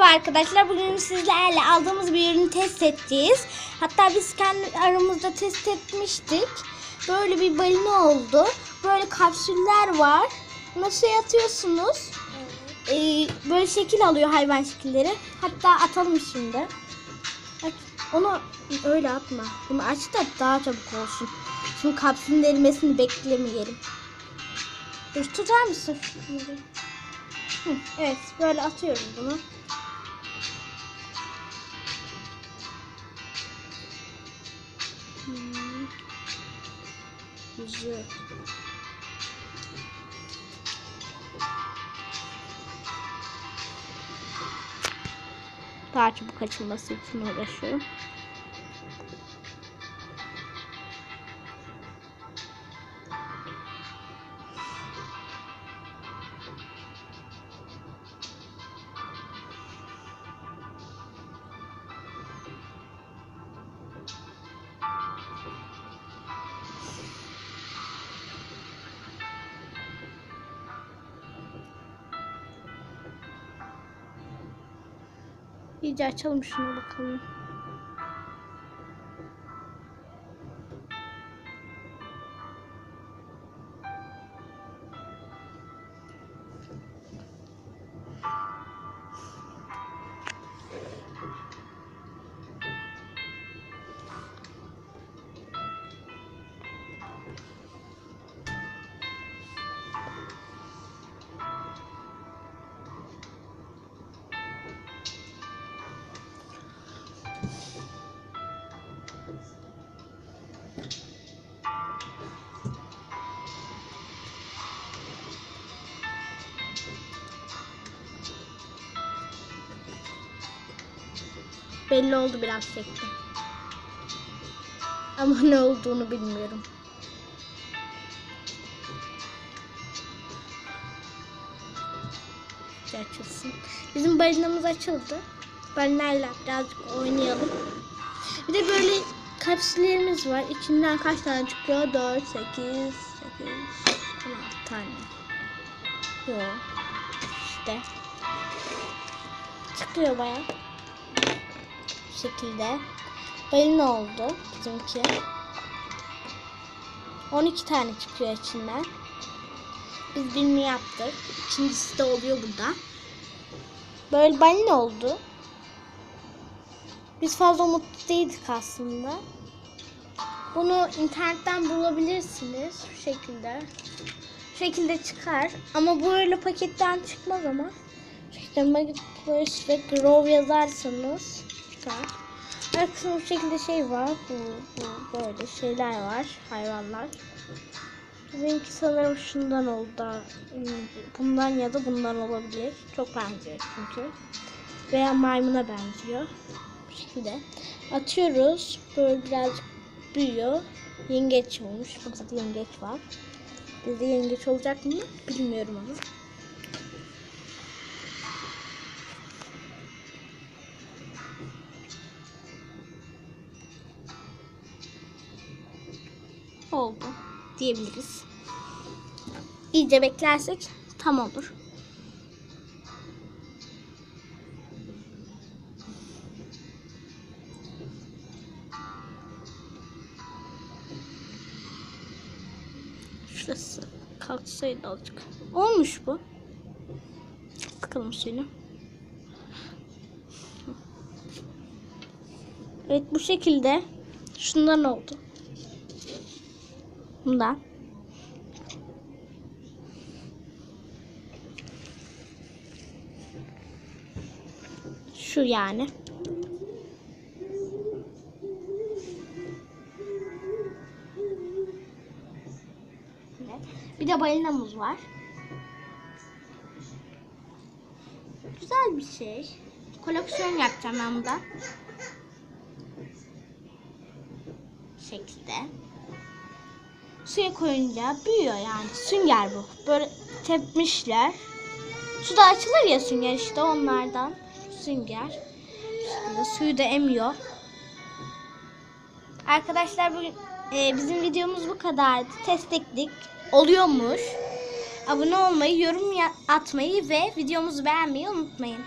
Merhaba arkadaşlar. Bugün sizlerle aldığımız bir ürünü test edeceğiz. Hatta biz kendi aramızda test etmiştik. Böyle bir balina oldu. Böyle kapsüller var. Nasıl atıyorsunuz? Ee, böyle şekil alıyor hayvan şekilleri. Hatta atalım şimdi. Aç. Onu öyle atma. Bunu aç da daha çabuk olsun. Şimdi kapsülün erimesini beklemeyelim. Dur tutar mısın? Hı, evet böyle atıyoruz bunu. Yüzü. Daha çabuk açılması için uğraşıyorum. İyice açalım şunu bakalım. Belli oldu biraz şekli. Ama ne olduğunu bilmiyorum. Bir Açılsın. Bizim balinamız açıldı. Balinayla birazcık oynayalım. Bir de böyle kapsüllerimiz var. İçinden kaç tane çıkıyor? 4, 8, 8, 16 tane. Yok. İşte. Çıkıyor bayağı şekilde. Balina oldu bizimki. 12 tane çıkıyor içinden. Biz birini yaptık. İkincisi de oluyor burada. Böyle balina oldu. Biz fazla mutlu değildik aslında. Bunu internetten bulabilirsiniz. Şu şekilde. Şu şekilde çıkar. Ama böyle paketten çıkmaz ama. Şu şekilde böyle Grove yazarsanız çıkar. Arkasında bu şekilde şey var. Bu, bu böyle şeyler var. Hayvanlar. Bizimki sanırım şundan oldu. da, Bundan ya da bundan olabilir. Çok benziyor çünkü. Veya maymuna benziyor. Bu şekilde. Atıyoruz. Böyle birazcık büyüyor. Yengeç olmuş. Burada yengeç var. Bizde yengeç olacak mı? Bilmiyorum ama. Diyebiliriz. İyice beklersek tam olur. Şurası kalksaydı azıcık. Olmuş bu. Bakalım suyunu. Evet bu şekilde şundan oldu. Bundan. Şu yani. Evet. Bir de balinamız var. Güzel bir şey. Koleksiyon yapacağım ben bundan. Bu şekilde suya koyunca büyüyor yani. Sünger bu. Böyle tepmişler. Suda açılır ya sünger işte onlardan. Sünger. Şöyle suyu da emiyor. Arkadaşlar bugün e, bizim videomuz bu kadardı. Test. Oluyormuş. Abone olmayı, yorum atmayı ve videomuzu beğenmeyi unutmayın.